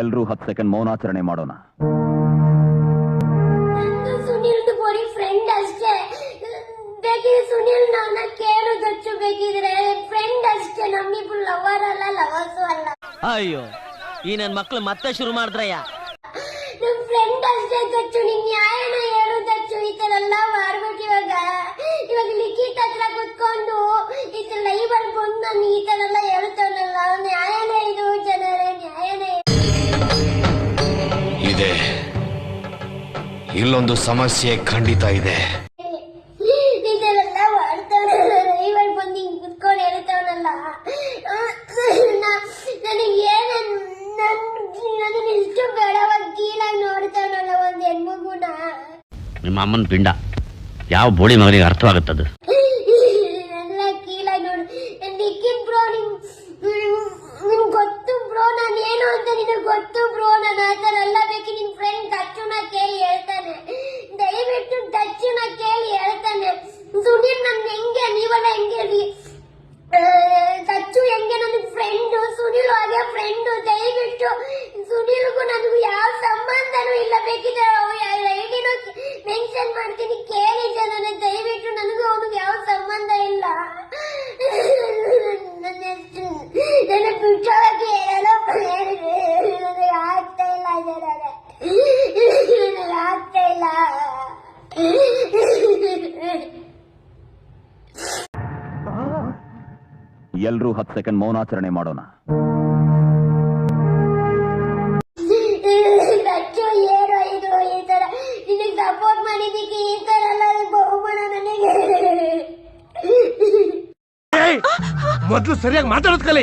ಎಲ್ರೂ ಹತ್ತು ಸೆಕೆಂಡ್ ಮೌನಾಚರಣೆ ಮಾಡೋಣ. ಸುನಿಲ್ದು ಬರೀ ಫ್ರೆಂಡ್ ಅಷ್ಟೇ. ಬೇಕಿದ್ರೆ ಸುನಿಲ್ ನನ್ನ ಕೇಳು ದಚ್ಚು ಬೇಕಿದ್ರೆ. ಫ್ರೆಂಡ್ ಅಷ್ಟೇ ನಮ್ಮಿಬ್ರು ಲವರ್ ಅಲ್ಲ ಲವರ್ಸು ಅಲ್ಲ. ಅಯ್ಯೋ ಈ ನನ್ ಮಕ್ಳು ಮತ್ತೆ ಶುರು ಮಾಡಿದ್ರಯ್ಯ? ನಮ್ ಫ್ರೆಂಡ್ ಅಷ್ಟೇ ದಚ್ಚು ನಿನ್ ನ್ಯಾಯನ ಹೇಳು ದಚ್ಚು. ಈ ತರ ಎಲ್ಲ ಮಾಡ್ಬಿಟ್ಟು ಇವಾಗ ಇವಾಗ ಲಿಖಿತ್ ಹತ್ರ ಕುತ್ಕೊಂಡು ಈ ತರ ಲೈವ್ ಅಲ್ಲಿ ಬಂದು ನಾನು ಈ ತರ ಎಲ್ಲ ಇದೆ. ಇಲ್ಲೊಂದು ಸಮಸ್ಯೆ ಖಂಡಿತ ಇದೆ. ನಿಮ್ಮ ಅಮ್ಮನ ಪಿಂಡ ಯಾವ ಬೋಳಿ ಮಗನಿಗೆ ಅರ್ಥವಾಗುತ್ತದು ಎಲ್ಲ ಕೀಳಾಗಿ ನೋಡು ನಿಖಿತ್ ಬ್ರೋ ನಿಮ್ ನಿಮ್ ಗೊತ್ತು ಬ್ರೋ ನಾನು ಏನು ಅಂತ ನಿನಗೆ ಗೊತ್ತು ಬ್ರೋ ನಾನು ಆ ಥರ ಎಲ್ಲ ಬೇಕು ನಿನ್ ಫ್ರೆಂಡ್ ದಚ್ಚುನ ಕೇಳಿ ಹೇಳ್ತಾನೆ ದಯವಿಟ್ಟು ದಚ್ಚುನ ಕೇಳಿ ಹೇಳ್ತಾನೆ ಸುನೀಲ್ ನನ್ ಹೆಂಗೆ ನೀವೆಲ್ಲ ಹೆಂಗೆ ಹೇಳಿ ಆ, ದಚ್ಚು ಹೆಂಗೆ ನನ್ನ ಫ್ರೆಂಡು ಸುನೀಲ್ ಹಾಗೆ ಫ್ರೆಂಡು ದಯವಿಟ್ಟು ಸುನೀಲ್ಗೂ ನನಗೂ ಯಾವ ಸಂಬಂಧನೂ ಇಲ್ಲ. ಬೇಕಿದ್ರೆ ಐಡಿನೂ ಮೆನ್ಷನ್ ಮಾಡ್ತೀನಿ, ಕೇಳಿ ಜನನೇ ದಯವಿಟ್ಟು ನನಗೂ ಅವನಿಗೆ ಯಾವ ಸಂಬಂಧ ಇಲ್ಲ. ನನ್ನ ನನ್ನ ಬಿಟ್ಟೋಗಿ ಹೇಳಲು ನನಗೆ ಆಗ್ತಾ ಇಲ್ಲ ಜನರೇ. ನನಗೆ ಆಗ್ತಾ ಇಲ್ಲ. ಎಲ್ರೂ ಹತ್ತು ಸೆಕೆಂಡ್ ಮೌನಾಚರಣೆ ಮಾಡೋಣ. ಮೊದ್ಲು ಸರಿಯಾಗಿ ಮಾತಾಡೋದ್ ಕಲಿ